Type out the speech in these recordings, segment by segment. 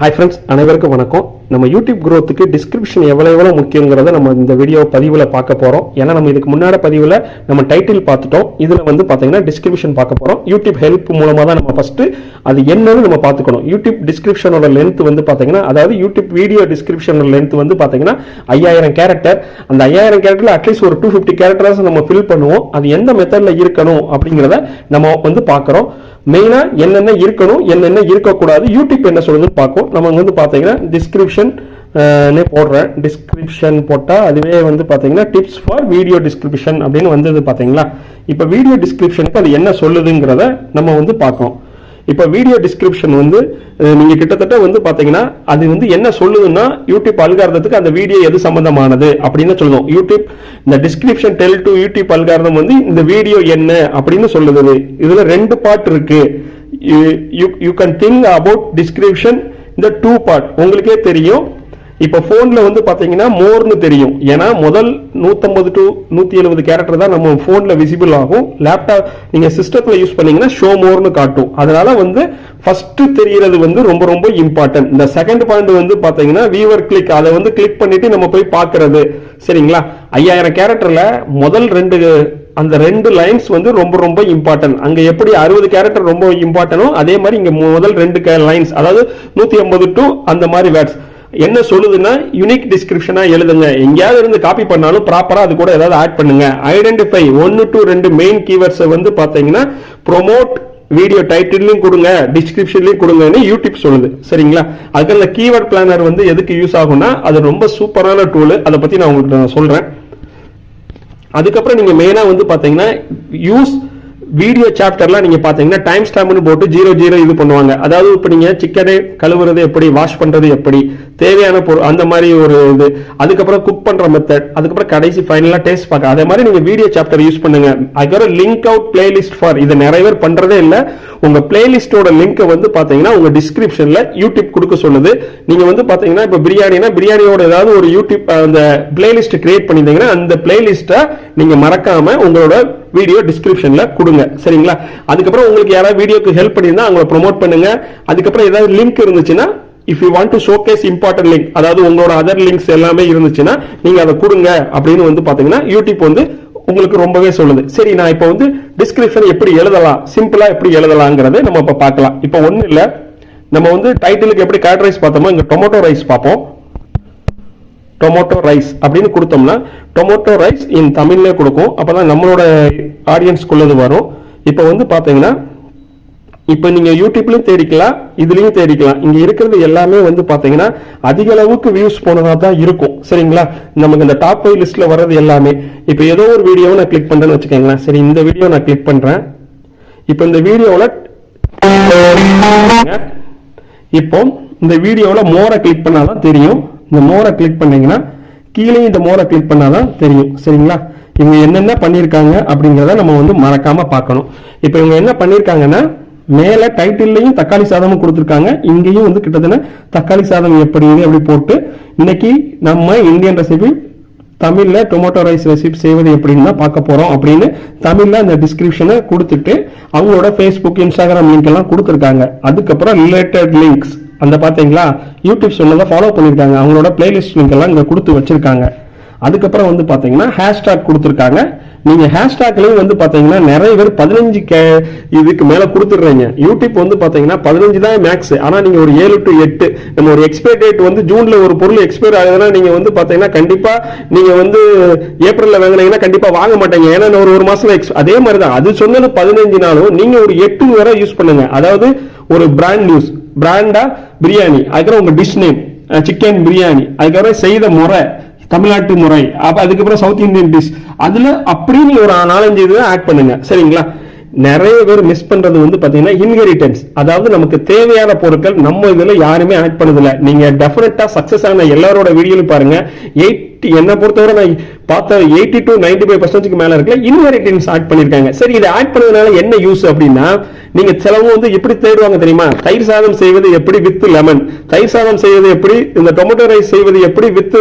Hi friends அனைவருக்கும் வணக்கம். நம்ம யூடியூப் க்ரோத்துக்கு டிஸ்கிரிப்ஷன் எவ்வளோ எவ்வளோ முக்கியங்கிறத நம்ம இந்த வீடியோ பதிவில் பார்க்க போகிறோம் ஏன்னா நம்ம இதுக்கு முன்னாடி பதிவில் நம்ம டைட்டில் பார்த்துட்டோம். இதில் வந்து பார்த்தீங்கன்னா டிஸ்கிரிப்ஷன் பார்க்க போகிறோம் யூடியூப் ஹெல்ப் மூலமாக தான் நம்ம ஃபஸ்ட்டு அது என்னன்னு நம்ம பார்த்துக்கணும். யூடியூப் டிஸ்கிரிப்ஷனோட லென்த் வந்து பார்த்தீங்கன்னா அதாவது யூடியூப் வீடியோ டிஸ்கிரிப்ஷனோட லென்த் வந்து பார்த்தீங்கன்னா ஐயாயிரம் கேரக்டர் அந்த ஐயாயிரம் கேரக்டரில் அட்லீஸ்ட் ஒரு டூ ஃபிஃப்டி கேரக்டர்ஸ் நம்ம ஃபில் பண்ணுவோம். அது எந்த மெத்தடில் இருக்கணும் அப்படிங்கிறத நம்ம வந்து பார்க்குறோம். மெயினாக என்னென்ன இருக்கணும் என்னென்ன இருக்கக்கூடாது யூடியூப் என்ன சொல்லுதுன்னு பார்க்கும் நம்ம வந்து பார்த்தீங்கன்னா டிஸ்கிரிப்ஷன் போடுறேன். டிஸ்கிரிப்ஷன் போட்டால் அதுவே வந்து பார்த்தீங்கன்னா டிப்ஸ் ஃபார் வீடியோ டிஸ்கிரிப்ஷன் அப்படின்னு வந்தது பார்த்தீங்களா இப்போ வீடியோ டிஸ்கிரிப்ஷனுக்கு அது என்ன சொல்லுதுங்கிறத நம்ம வந்து பார்க்கணும். இப்போ வீடியோ டிஸ்கிரிப்ஷன் வந்து நீங்கள் கிட்டத்தட்ட வந்து பார்த்தீங்கன்னா அது வந்து என்ன சொல்லுதுன்னா யூடியூப் அல்காரதத்துக்கு அந்த வீடியோ எது சம்பந்தமானது அப்படின்னு சொல்லுவோம். யூடியூப் இந்த description tell to YouTube algorithm வந்து இந்த வீடியோ என்ன அப்படின்னு சொல்லுது. இதுல ரெண்டு பார்ட் இருக்கு. You can think about description இந்த டூ பார்ட் உங்களுக்கே தெரியும். இப்போ ஃபோனில் வந்து பார்த்தீங்கன்னா மோர்னு தெரியும். ஏன்னா முதல் நூற்றம்பது டு நூற்றி எழுபது கேரக்டர் தான் நம்ம ஃபோனில் விசிபிள் ஆகும். லேப்டாப் நீங்கள் சிஸ்டத்தில் யூஸ் பண்ணீங்கன்னா ஷோ மோர்னு காட்டும். அதனால வந்து ஃபஸ்ட்டு தெரிகிறது வந்து ரொம்ப ரொம்ப இம்பார்ட்டன்ட் இந்த செகண்ட் பாயிண்ட் வந்து பார்த்தீங்கன்னா வியூவர் கிளிக் அதை வந்து கிளிக் பண்ணிட்டு நம்ம போய் பார்க்கறது. சரிங்களா? ஐயாயிரம் கேரக்டரில் முதல் ரெண்டு அந்த ரெண்டு லைன்ஸ் வந்து ரொம்ப ரொம்ப இம்பார்ட்டன்ட் அங்கே எப்படி அறுபது கேரக்டர் ரொம்ப இம்பார்ட்டனோ அதே மாதிரி இங்கே முதல் ரெண்டு லைன்ஸ் அதாவது நூற்றி ஐம்பது டு அந்த மாதிரி வேர்ட்ஸ் என்ன சொல்லுதுன்னா யூனிக் டிஸ்கிரிப்ஷனாக எழுதுங்க. எங்கேயாவது இருந்து காப்பி பண்ணாலும் ப்ராப்பராக அது கூட ஏதாவது ஆட் பண்ணுங்க. ஐடென்டிஃபை ஒன்று டு ரெண்டு மெயின் கீவர்ஸை வந்து பார்த்தீங்கன்னா ப்ரோமோட் வீடியோ டைட்டிலையும் கொடுங்க டிஸ்கிரிப்ஷன்லையும் கொடுங்கன்னு யூடியூப் சொல்லுது. சரிங்களா? அதுக்கு அந்த கீவேர்ட் பிளானர் வந்து எதுக்கு யூஸ் ஆகும்னா அது ரொம்ப சூப்பரான டூல் அதை பற்றி நான் உங்களுக்கு நான் சொல்கிறேன் அதுக்கப்புறம் நீங்க மெயினா வந்து பார்த்தீங்கன்னா யூஸ் வீடியோ சாப்டர்லாம் நீங்க பாத்தீங்கன்னா டைம் ஸ்டாம்ப்னு போட்டு ஜீரோ ஜீரோ இது பண்ணுவாங்க. அதாவது இப்போ நீங்க சிக்கனை கழுவுறது எப்படி வாஷ் பண்றது எப்படி தேவையான பொருள் அந்த மாதிரி ஒரு இது. அதுக்கப்புறம் குக் பண்ற மெத்தட் அதுக்கப்புறம் கடைசி ஃபைனலா டேஸ்ட் பார்க்க. அதே மாதிரி நீங்க வீடியோ சாப்டர் யூஸ் பண்ணுங்க. அதுக்கப்புறம் லிங்க் அவுட் பிளேலிஸ்ட் ஃபார் இதை நிறைய பேர் பண்றதே இல்ல. உங்க பிளேலிஸ்டோட லிங்க்கை வந்து பாத்தீங்கன்னா உங்க டிஸ்கிரிப்ஷன்ல யூடியூப் கொடுக்க சொல்லுது. நீங்க வந்து பாத்தீங்கன்னா இப்போ பிரியாணினா பிரியாணியோட ஏதாவது ஒரு யூடியூப் அந்த பிளேலிஸ்ட் கிரியேட் பண்ணியிருந்தீங்கன்னா அந்த பிளேலிஸ்ட்டை நீங்க மறக்காம உங்களோட வீடியோ டிஸ்கிரிப்ஷன்ல கொடுங்க. சரிங்களா? அதுக்கப்புறம் உங்களுக்கு யாராவது வீடியோக்கு ஹெல்ப் பண்ணியிருந்தா அவங்களை ப்ரோமோட் பண்ணுங்க. அதுக்கப்புறம் ஏதாவது லிங்க் இருந்துச்சுன்னா if you want to showcase important link அதாவது உங்களோட அதர் லிங்க்ஸ் எல்லாமே இருந்துச்சுன்னா நீங்க அதை கொடுங்க அப்படின்னு வந்து பாத்தீங்கன்னா யூடியூப் வந்து உங்களுக்கு ரொம்பவே சொல்லுது. சரி நான் இப்போ வந்து டிஸ்கிரிப்ஷன் எப்படி எழுதலாம்? சிம்பிளா எப்படி எழுதலாங்கிறத நம்ம இப்போ பார்க்கலாம். இப்போ ஒன்றும் இல்லை. நம்ம வந்து டைட்டிலுக்கு எப்படி கேட் ரைஸ் பார்த்தோமோ இங்க டொமேட்டோ ரைஸ் பார்ப்போம். டொமேட்டோ ரைஸ் அப்படின்னு கொடுத்தோம்னா டொமேட்டோ ரைஸ் இன் தமிழ்லேயே கொடுக்கும். அப்போ தான் நம்மளோட ஆடியன்ஸ்க்குள்ளது வரும். இப்போ வந்து பார்த்தீங்கன்னா இப்போ நீங்கள் யூடியூப்லேயும் தேடிக்கலாம் இதுலேயும் தேடிக்கலாம். இங்கே இருக்கிறது எல்லாமே வந்து பார்த்தீங்கன்னா அதிக அளவுக்கு வியூஸ் போனதாக தான் இருக்கும். சரிங்களா? நமக்கு இந்த டாப் ஃபைவ் லிஸ்ட்டில் வர்றது எல்லாமே. இப்போ ஏதோ ஒரு வீடியோவை நான் கிளிக் பண்ணுறேன்னு வச்சுக்கோங்களேன். சரி இந்த வீடியோ நான் கிளிக் பண்ணுறேன் இப்போ இந்த வீடியோவில் இப்போ இந்த வீடியோவில் மோரை கிளிக் பண்ணாதான் தெரியும். இந்த மோரை கிளிக் பண்ணீங்கன்னா கீழே இந்த மோரை கிளிக் பண்ணாதான் தெரியும். சரிங்களா? இவங்க என்னென்ன பண்ணியிருக்காங்க அப்படிங்கிறத நம்ம வந்து மறக்காம பார்க்கணும். இப்போ இவங்க என்ன பண்ணியிருக்காங்கன்னா மேலே டைட்டில்லையும் தக்காளி சாதமும் கொடுத்துருக்காங்க. இங்கேயும் வந்து கிட்டத்தட்ட தக்காளி சாதம் எப்படி அப்படி போட்டு இன்னைக்கு நம்ம இந்தியன் ரெசிபி தமிழ்ல டொமேட்டோ ரைஸ் ரெசிபி செய்வது எப்படின்னு தான் பார்க்க போறோம் அப்படின்னு தமிழ்ல அந்த டிஸ்கிரிப்ஷனை கொடுத்துட்டு அவங்களோட ஃபேஸ்புக் இன்ஸ்டாகிராம் லிங்க் எல்லாம் கொடுத்துருக்காங்க. அதுக்கப்புறம் ரிலேட்டட் லிங்க்ஸ் அந்த பார்த்தீங்களா யூடியூப் சொன்னதை ஃபாலோ பண்ணியிருக்காங்க. அவங்களோட பிளேலிஸ்ட் லிங்க் எல்லாம் இங்கே கொடுத்து வச்சிருக்காங்க. அதுக்கப்புறம் வந்து பார்த்தீங்கன்னா ஹேஷ்டாக் கொடுத்துருக்காங்க. நீங்கள் ஹேஷ்டாக்லேயும் வந்து பார்த்தீங்கன்னா நிறைய பேர் பதினஞ்சு கே இதுக்கு மேலே கொடுத்துட்றீங்க. யூடியூப் வந்து பார்த்தீங்கன்னா பதினஞ்சு தான் மேக்ஸ் ஆனால் நீங்கள் ஒரு ஏழு டு எட்டு நம்ம ஒரு எக்ஸ்பைர் டேட் வந்து ஜூனில் ஒரு பொருள் எக்ஸ்பைர் ஆகுதுன்னா நீங்கள் வந்து பார்த்தீங்கன்னா கண்டிப்பாக நீங்கள் வந்து ஏப்ரலில் வாங்கினீங்கன்னா கண்டிப்பாக வாங்க மாட்டீங்க. ஏன்னா ஒரு ஒரு மாதம் எக்ஸ் அதே மாதிரி தான் அது சொன்னது பதினஞ்சு நாளும் நீங்கள் ஒரு எட்டு வரை யூஸ் பண்ணுங்க. அதாவது ஒரு பிராண்ட் நியூஸ் பிராண்டா பிரியாணி அதுக்கப்புறம் உங்க டிஷ் நேம் சிக்கன் பிரியாணி அதுக்கப்புறம் செய்த முறை. தமிழ்நாட்டு முறை. அப்ப அதுக்கப்புறம் சவுத் இந்தியன் டிஷ் அதுல அப்படின்னு ஒரு நாலஞ்சு இது ஆட் பண்ணுங்க. சரிங்களா? நிறைய பேர் மிஸ் பண்றது வந்து பாத்தீங்கன்னா இன்ஹெரிட்டன்ஸ் அதாவது நமக்கு தேவையான பொருட்கள் நம்ம இதுல யாருமே ஆட் பண்ணதில்ல. நீங்க டெஃபினட்டா சக்சஸ் ஆன எல்லாரோட வீடியோலும் பாருங்க. எயிட்டி என்ன பொறுத்தவரை நான் பார்த்த எயிட்டி டு நைன்டி ஃபைவ் பர்சன்ட்க்கு மேல இருக்கல இன்ஹெரிட்டன்ஸ் ஆட் பண்ணிருக்காங்க. சரி இதை ஆட் பண்ணதுனால என்ன யூஸ் அப்படின்னா நீங்க சிலவங்க வந்து எப்படி தேடுவாங்க தெரியுமா? தயிர் சாதம் செய்வது எப்படி வித் லெமன் தயிர் சாதம் செய்வது எப்படி இந்த டொமேட்டோ ரைஸ் செய்வது எப்படி வித்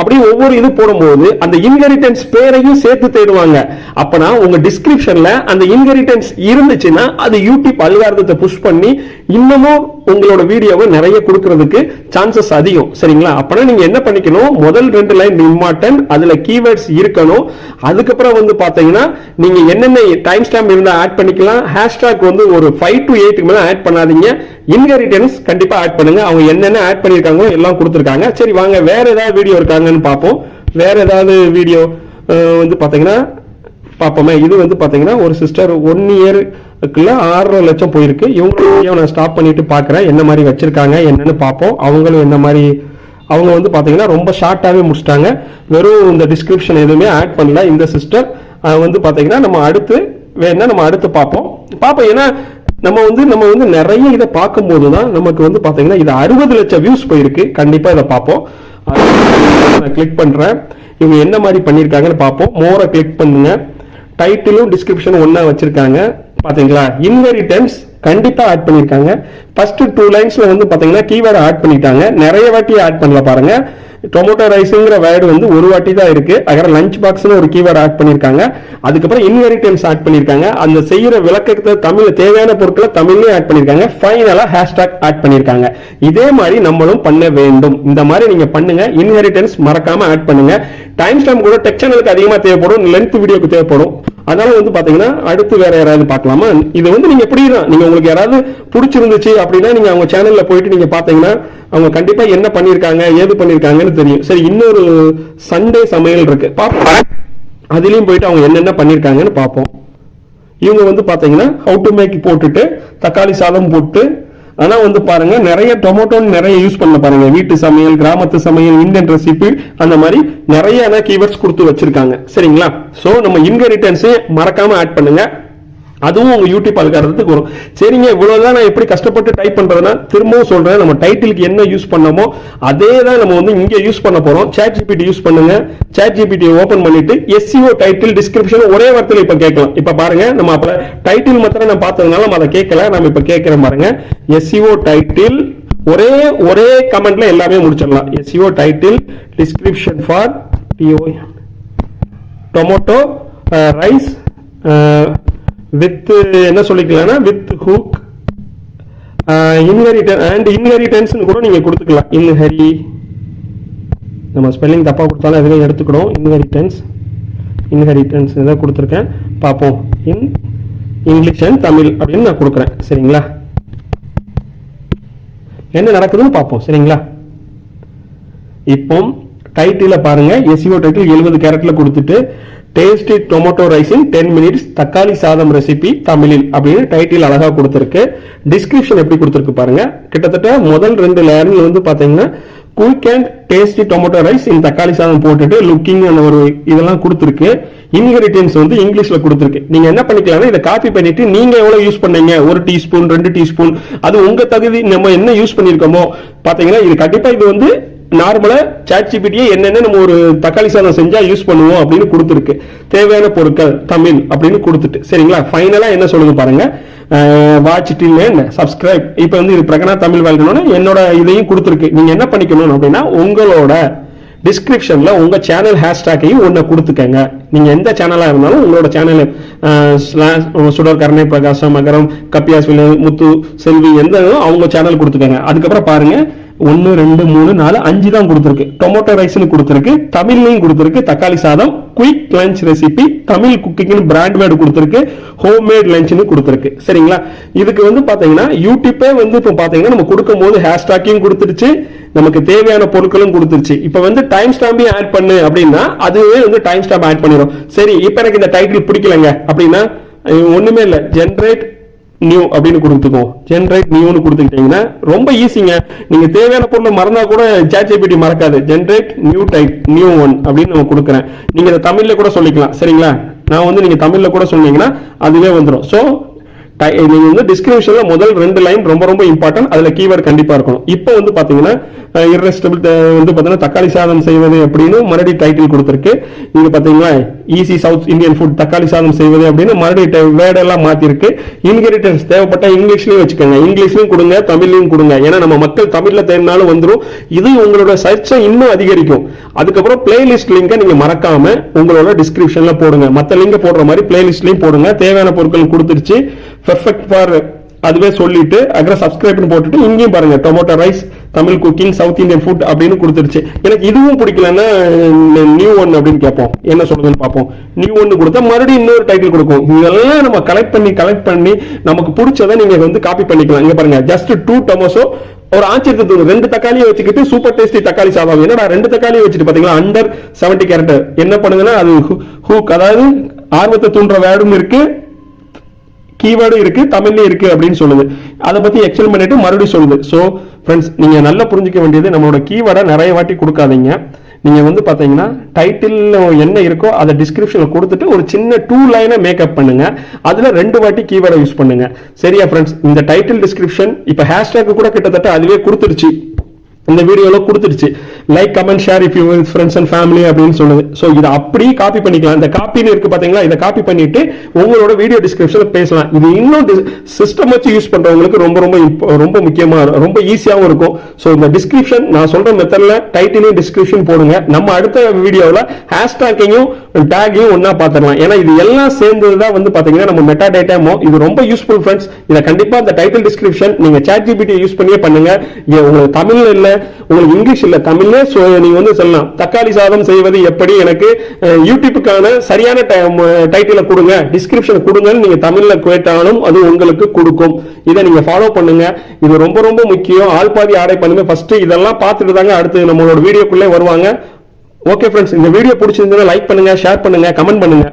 அப்படி ஒவ்வொரு இது போடும்போது அந்த இன்ஹெரிட்டன்ஸ் பேரையும் சேர்த்து தேடுவாங்க. அப்பனா உங்க டிஸ்கிரிப்ஷன்ல அந்த இன்ஹெரிட்டன்ஸ் இருந்துச்சுன்னா அது யூடியூப் அல்காரத்தை புஷ் பண்ணி இன்னமும் உங்களோட வீடியோவை நிறைய கொடுக்கறதுக்கு சான்சஸ் அதிகம். சரிங்களா? அப்பனா நீங்க என்ன பண்ணிக்கணும்? முதல் ரெண்டு லைன் இம்பார்ட்டன்ட் அதுல கீவேர்ட்ஸ் இருக்கணும். அதுக்கப்புறம் வந்து பாத்தீங்கன்னா நீங்க என்னென்ன டைம் ஸ்டாம்ப் இருந்தா ஆட் பண்ணிக்கலாம். ஹேஷ்டாக் வந்து ஒரு ஃபைவ் டு எயிட்டுக்கு மேல ஆட் பண்ணாதீங்க. இன்ஹெரிட்டன்ஸ் கண்டிப்பா ஆட் பண்ணுங்க. அவங்க என்னென்ன ஆட் பண்ணிருக்காங்களோ எல்லாம் கொடுத்துருக்காங்க. சரி வாங்க. வேற ஏதாவது வீடியோ இருக்காங்க இருக்காங்கன்னு பார்ப்போம். வேற ஏதாவது வீடியோ வந்து பார்த்தீங்கன்னா பார்ப்போமே. இது வந்து பார்த்தீங்கன்னா ஒரு சிஸ்டர் ஒன் இயருக்குள்ள ஆறரை லட்சம் போயிருக்கு. இவங்களும் நான் ஸ்டாப் பண்ணிட்டு பார்க்குறேன் என்ன மாதிரி வச்சிருக்காங்க என்னன்னு பார்ப்போம். அவங்களும் என்ன மாதிரி அவங்க வந்து பார்த்தீங்கன்னா ரொம்ப ஷார்ட்டாகவே முடிச்சிட்டாங்க. வெறும் இந்த டிஸ்கிரிப்ஷன் எதுவுமே ஆட் பண்ணல. இந்த சிஸ்டர் வந்து பார்த்தீங்கன்னா நம்ம அடுத்து வேணா நம்ம அடுத்து பார்ப்போம். பார்ப்போம். ஏன்னா நம்ம வந்து நம்ம வந்து நிறைய இதை பார்க்கும்போது தான் நமக்கு வந்து பார்த்தீங்கன்னா இது அறுபது லட்சம் வியூஸ் போயிருக்கு. கண்டிப்பாக இதை பார்ப்போம். நான் கிளிக் பண்ணுறேன் இவங்க என்ன மாதிரி பண்ணியிருக்காங்கன்னு பார்ப்போம். மோரை கிளிக் பண்ணுங்க. டைட்டிலும் டிஸ்கிரிப்ஷனும் ஒன்றா வச்சுருக்காங்க. பார்த்தீங்களா இன்வெரிட்டன்ஸ் கண்டிப்பாக ஆட் பண்ணியிருக்காங்க ஃபர்ஸ்ட் டூ லைன்ஸில் வந்து பார்த்தீங்கன்னா கீவேர்டு ஆட் பண்ணிட்டாங்க. நிறைய வாட்டி ஆட் பண்ணல பாருங்கள் டொமேட்டோ ரைஸுங்கிற வேர்டு வந்து ஒரு வாட்டி தான் இருக்கு. அதுக்கப்புறம் லஞ்ச் பாக்ஸ்னு ஒரு கீவேர்டு ஆட் பண்ணிருக்காங்க அதுக்கப்புறம் இன்ஹெரிட்டன்ஸ் ஆட் பண்ணியிருக்காங்க. அந்த செய்யற விளக்கத்தை தமிழ் தேவையான பொருட்களை தமிழ்லயும் ஆட் பண்ணியிருக்காங்க. ஃபைனலாக ஹேஷ்டாக் ஆட் பண்ணியிருக்காங்க. இதே மாதிரி நம்மளும் பண்ண வேண்டும். இந்த மாதிரி நீங்க பண்ணுங்க. இன்ஹெரிட்டன்ஸ் மறக்காம ஆட் பண்ணுங்க. டைம் ஸ்டாம்ப் கூட டெக் சேனலுக்கு அதிகமாக தேவைப்படும் லென்த் வீடியோக்கு தேவைப்படும். அதனால வந்து பாத்தீங்கன்னா அடுத்து வேற யாராவது பார்க்கலாமா? இது வந்து நீங்க எப்படி தான் நீங்க உங்களுக்கு யாராவது பிடிச்சிருந்துச்சு அப்படின்னா நீங்க அவங்க சேனல்ல போயிட்டு நீங்க பாத்தீங்கன்னா அவங்க கண்டிப்பா என்ன பண்ணிருக்காங்க ஏது பண்ணிருக்காங்கன்னு தெரியும். சரி இன்னொரு சண்டே சமையல் இருக்கு. பார்ப்போம் அதுலயும் போயிட்டு அவங்க என்னென்ன பண்ணிருக்காங்கன்னு பார்ப்போம் இவங்க வந்து பாத்தீங்கன்னா ஹவு டு மேக் போட்டுட்டு தக்காளி சாதம் போட்டு ஆனா வந்து பாருங்க நிறைய டொமேட்டோன்னு நிறைய யூஸ் பண்ண பாருங்க. வீட்டு சமையல் கிராமத்து சமையல் இந்தியன் ரெசிபி அந்த மாதிரி நிறைய கீவேர்ட்ஸ் கொடுத்து வச்சிருக்காங்க. சரிங்களா? சோ நம்ம இன்ஹெரிட்டன்ஸே மறக்காம ஆட் பண்ணுங்க. அதுவும் உங்க யூடியூப் அல்காரத்துக்கு வரும். சரிங்க இவ்வளவுதான் நான் எப்படி கஷ்டப்பட்டு டைப் பண்றதுன்னா திரும்பவும் சொல்றேன் நம்ம டைட்டிலுக்கு என்ன யூஸ் பண்ணமோ அதே தான் நம்ம வந்து இங்க யூஸ் பண்ண போறோம். சேட் ஜிபிடி யூஸ் பண்ணுங்க. சேட் ஜிபிடி ஓபன் பண்ணிட்டு எஸ்சிஓ டைட்டில் டிஸ்கிரிப்ஷன் ஒரே வார்த்தையில இப்ப கேட்கலாம். இப்ப பாருங்க நம்ம அப்ப டைட்டில் மாத்திரம் நான் பார்த்ததுனால நம்ம அதை கேட்கல. நம்ம இப்ப கேட்கிறோம் பாருங்க. எஸ்சிஓ டைட்டில் ஒரே ஒரே கமெண்ட்ல எல்லாமே முடிச்சிடலாம். SEO title description for to tomato rice with uh, என்ன சொல்லிக்கலாம்னா with hook inheritance and inheritance கூட நீங்க கொடுத்துக்கலாம். இன்ஹெரி நம்ம ஸ்பெல்லிங் தப்பாக கொடுத்தாலும் எதுவும் எடுத்துக்கணும். இன்ஹெரிட்டன்ஸ் இன்ஹெரிட்டன்ஸ் இதை கொடுத்துருக்கேன். பார்ப்போம். இன் இங்கிலீஷ் அண்ட் தமிழ் அப்படின்னு நான் கொடுக்குறேன். சரிங்களா? என்ன நடக்குதுன்னு பார்ப்போம். சரிங்களா? இப்போ டைட்டில பாருங்க. எஸ்இஓ டைட்டில் எழுபது கேரட்ல கொடுத்துட்டு tasty tomato rice in ten minutes தக்காளி சாதம் ரெசிபி தமிழில் அப்படின்னு டைட்டில் அழகாக கொடுத்துருக்கு. டிஸ்கிரிப்ஷன் எப்படி கொடுத்துருக்கு பாருங்க. கிட்டத்தட்ட முதல் ரெண்டு லேயர்ல வந்து பார்த்தீங்கன்னா quick and tasty tomato rice இந்த தக்காளி சாதம் போட்டுட்டு லுக்கிங் அந்த ஒரு இதெல்லாம் கொடுத்துருக்கு. இன்கிரீடியன்ஸ் வந்து இங்கிலீஷ்ல கொடுத்துருக்கு. நீங்க என்ன பண்ணிக்கலாம்னா இதை காப்பி பண்ணிட்டு நீங்க எவ்வளவு யூஸ் பண்ணீங்க? ஒரு டீஸ்பூன் ரெண்டு டீஸ்பூன் அது உங்க தகுதி நம்ம என்ன யூஸ் பண்ணிருக்கோமோ பாத்தீங்கன்னா இது கண்டிப்பா இது வந்து நார்மலா சாட் ஜிபிடியே என்னென்ன நம்ம ஒரு தக்காளி சாதம் செஞ்சா யூஸ் பண்ணுவோம் அப்படின்னு கொடுத்துருக்கு. தேவையான பொருட்கள் தமிழ் அப்படின்னு கொடுத்துட்டு. சரிங்களா? ஃபைனலா என்ன சொல்லுங்க பாருங்க. வாட்ச் டில் சப்ஸ்கிரைப் இப்போ வந்து இது பிரகனா தமிழ் வாழ்க்கணும்னா என்னோட இதையும் கொடுத்துருக்கு. நீங்க என்ன பண்ணிக்கணும் அப்படின்னா உங்களோட டிஸ்கிரிப்ஷன்ல உங்க சேனல் ஹேஷ்டாக்கையும் ஒன்ன கொடுத்துக்கங்க. நீங்க எந்த சேனலா இருந்தாலும் உங்களோட சேனல் சுடர் கருணை பிரகாசம் மகரம் கப்பியாஸ் முத்து செல்வி எந்த அவங்க சேனல் கொடுத்துக்கங்க. அதுக்கப்புறம் பாருங்க ஒன்று ரெண்டு மூணு நாலு அஞ்சு தான் கொடுத்துருக்கு. டொமேட்டோ ரைஸ்னு கொடுத்துருக்கு. தமிழ்லையும் கொடுத்துருக்கு. தக்காளி சாதம் குயிக் லஞ்ச் ரெசிபி தமிழ் குக்கிங்னு பிராண்ட் வேர்டு கொடுத்துருக்கு. ஹோம் மேட் லஞ்ச்னு கொடுத்துருக்கு. சரிங்களா? இதுக்கு வந்து பார்த்தீங்கன்னா யூடியூப்பே வந்து இப்போ பார்த்தீங்கன்னா நம்ம கொடுக்கும் போது ஹேஷ்டாக்கையும் கொடுத்துருச்சு. நமக்கு தேவையான பொருட்களும் கொடுத்துருச்சு. இப்போ வந்து டைம் ஸ்டாம்பையும் ஆட் பண்ணு அப்படின்னா அதுவே வந்து டைம் ஸ்டாம்ப் ஆட் பண்ணிடும் சரி இப்போ எனக்கு இந்த டைட்டில் பிடிக்கலங்க அப்படின்னா ஒன்றுமே இல்லை. ஜென்ரேட் நியூ அப்படின்னு கொடுத்துக்கோ. ஜென்ரேட் நியூன்னு கொடுத்துக்கிட்டீங்கன்னா ரொம்ப ஈஸிங்க நீங்க தேவையான பொருளை மறந்தா கூட சேட்ஜிபிடி மறக்காது. Generate new type new one அப்படின்னு நம்ம கொடுக்குறேன். நீங்க இதை தமிழ்ல கூட சொல்லிக்கலாம். சரிங்களா? நான் வந்து நீங்க தமிழ்ல கூட சொன்னீங்கன்னா அதுவே வந்துடும் ஸோ டை- நீங்க வந்து டிஸ்கிரிப்ஷன்ல முதல் ரெண்டு லைன் ரொம்ப ரொம்ப இம்பார்ட்டன்ட் அதுல கீவேர்டு கண்டிப்பா இருக்கணும். இப்போ வந்து பாத்தீங்கன்னா இர்ரெஸ்டபிள் வந்து பார்த்தீங்கன்னா தக்காளி சாதம் செய்வது அப்படின்னு மறுபடியும் டைட்டில் கொடுத்துருக்கு. இங்கே பார்த்தீங்களா? ஈஸி சவுத் இந்தியன் ஃபுட் தக்காளி சாதம் செய்வது அப்படின்னு மறுபடியும் வேர்ட் மாற்றிருக்கு மாத்திருக்கு. இன்கிரிடியன்ஸ் தேவைப்பட்ட இங்கிலீஷ்லையும் வச்சுக்கோங்க. இங்கிலீஷ்லையும் கொடுங்க தமிழ்லையும் கொடுங்க. ஏன்னா நம்ம மக்கள் தமிழில் தேடினாலும் வந்துடும் இது உங்களோட சர்ச்சை இன்னும் அதிகரிக்கும். அதுக்கப்புறம் பிளேலிஸ்ட் லிங்கை நீங்கள் மறக்காமல் உங்களோட டிஸ்கிரிப்ஷனில் போடுங்க. மற்ற லிங்கை போடுற மாதிரி பிளேலிஸ்ட்லையும் போடுங்க. தேவையான பொருட்கள் கொடுத்துருச்சு. பெர்ஃபெக்ட் ஃபார் அதுவே சொல்லிட்டு அப்புறம் சப்ஸ்கிரைப்னு போட்டுட்டு இங்கேயும் பாருங்க tomato rice Tamil cooking South Indian food அப்படின்னு கொடுத்துருச்சு. எனக்கு இதுவும் பிடிக்கலன்னா நியூ ஒன் அப்படின்னு கேட்போம். என்ன சொல்றதுன்னு பார்ப்போம். நியூ ஒன்னு கொடுத்தா மறுபடியும் இன்னொரு டைட்டில் கொடுக்கும். இதெல்லாம் நம்ம கலெக்ட் பண்ணி கலெக்ட் பண்ணி நமக்கு பிடிச்சதை நீங்க வந்து காப்பி பண்ணிக்கலாம். இங்க பாருங்க ஜஸ்ட் டூ டொமோசோ ஒரு ஆச்சரியத்தை தூங்கும் ரெண்டு தக்காளியை வச்சுக்கிட்டு சூப்பர் டேஸ்டி தக்காளி சாதம். என்னடா ரெண்டு தக்காளியை வச்சுட்டு பாத்தீங்களா? அண்டர் 70 கேரக்டர் என்ன பண்ணுங்கன்னா அது ஹூக் அதாவது ஆர்வத்தை தூண்டுற வேடும் இருக்கு. கீவேர்டும் இருக்கு தமிழ்லயும் இருக்கு அப்படின்னு சொல்லுது. அதை பத்தி எக்ஸ்பிளைன் பண்ணிட்டு மறுபடியும் சொல்லுது. ஸோ ஃப்ரெண்ட்ஸ் நீங்க நல்லா புரிஞ்சுக்க வேண்டியது நம்மளோட கீவேர்டை நிறைய வாட்டி கொடுக்காதீங்க. நீங்க வந்து பாத்தீங்கன்னா டைட்டில் என்ன இருக்கோ அதை டிஸ்கிரிப்ஷன்ல கொடுத்துட்டு ஒரு சின்ன டூ லைனை மேக்கப் பண்ணுங்க. அதுல ரெண்டு வாட்டி கீவேர்டை யூஸ் பண்ணுங்க. சரியா ஃப்ரெண்ட்ஸ் இந்த டைட்டில் டிஸ்கிரிப்ஷன் இப்ப ஹேஷ்டேக் கூட கிட்டத்தட்ட அதுவே கொடுத்துருச்சு இந்த வீடியோல கொடுத்துருச்சு like comment share if you with friends and family அப்படின்னு சொல்லுது. ஸோ இதை அப்படியே காப்பி பண்ணிக்கலாம். இந்த காப்பின்னு இருக்கு பாத்தீங்களா? இதை காப்பி பண்ணிட்டு உங்களோட வீடியோ டிஸ்கிரிப்ஷன்ல பேசலாம். இது இன்னும் சிஸ்டம் வச்சு யூஸ் பண்றவங்களுக்கு ரொம்ப ரொம்ப ரொம்ப முக்கியமா ரொம்ப ஈஸியாகவும் இருக்கும். ஸோ இந்த டிஸ்கிரிப்ஷன் நான் சொல்ற மெத்தட்ல டைட்டிலையும் டிஸ்கிரிப்ஷன் போடுங்க. நம்ம அடுத்த வீடியோவில் ஹேஷ்டாக்கையும் டேக்கையும் ஒன்றா பார்த்துடலாம் ஏன்னா இது எல்லாம் சேர்ந்தது தான் வந்து பாத்தீங்கன்னா நம்ம மெட்டா டேட்டாமோ இது ரொம்ப யூஸ்ஃபுல் ஃப்ரெண்ட்ஸ் இதை கண்டிப்பா இந்த டைட்டில் டிஸ்கிரிப்ஷன் நீங்க சாட் ஜிபிடி யூஸ் பண்ணியே பண்ணுங்க. உங்களுக்கு தமிழ்ல இல்ல உங்களுக்கு இங்கிலீஷ் இல்ல தமிழ்லே சோ நீங்க வந்து சொல்லலாம். தக்காளி சாதம் செய்வது எப்படி? எனக்கு யூடியூப்புக்கான சரியான டைட்டிலை கொடுங்க. டிஸ்கிரிப்ஷன் கொடுங்கன்னு நீங்க தமிழ்ல கேட்டாலும் அது உங்களுக்கு கொடுக்கும். இதை நீங்க ஃபாலோ பண்ணுங்க. இது ரொம்ப ரொம்ப முக்கியம். ஆள் பாதி ஆடை பண்ணுங்க. ஃபர்ஸ்ட் இதெல்லாம் பார்த்துட்டு தாங்க அடுத்து நம்மளோட வீடியோக்குள்ளே வருவாங்க. ஓகே ஃப்ரெண்ட்ஸ் இந்த வீடியோ பிடிச்சிருந்தா லைக் பண்ணுங்க ஷேர் பண்ணுங்க கமெண்ட் பண்ணுங்க.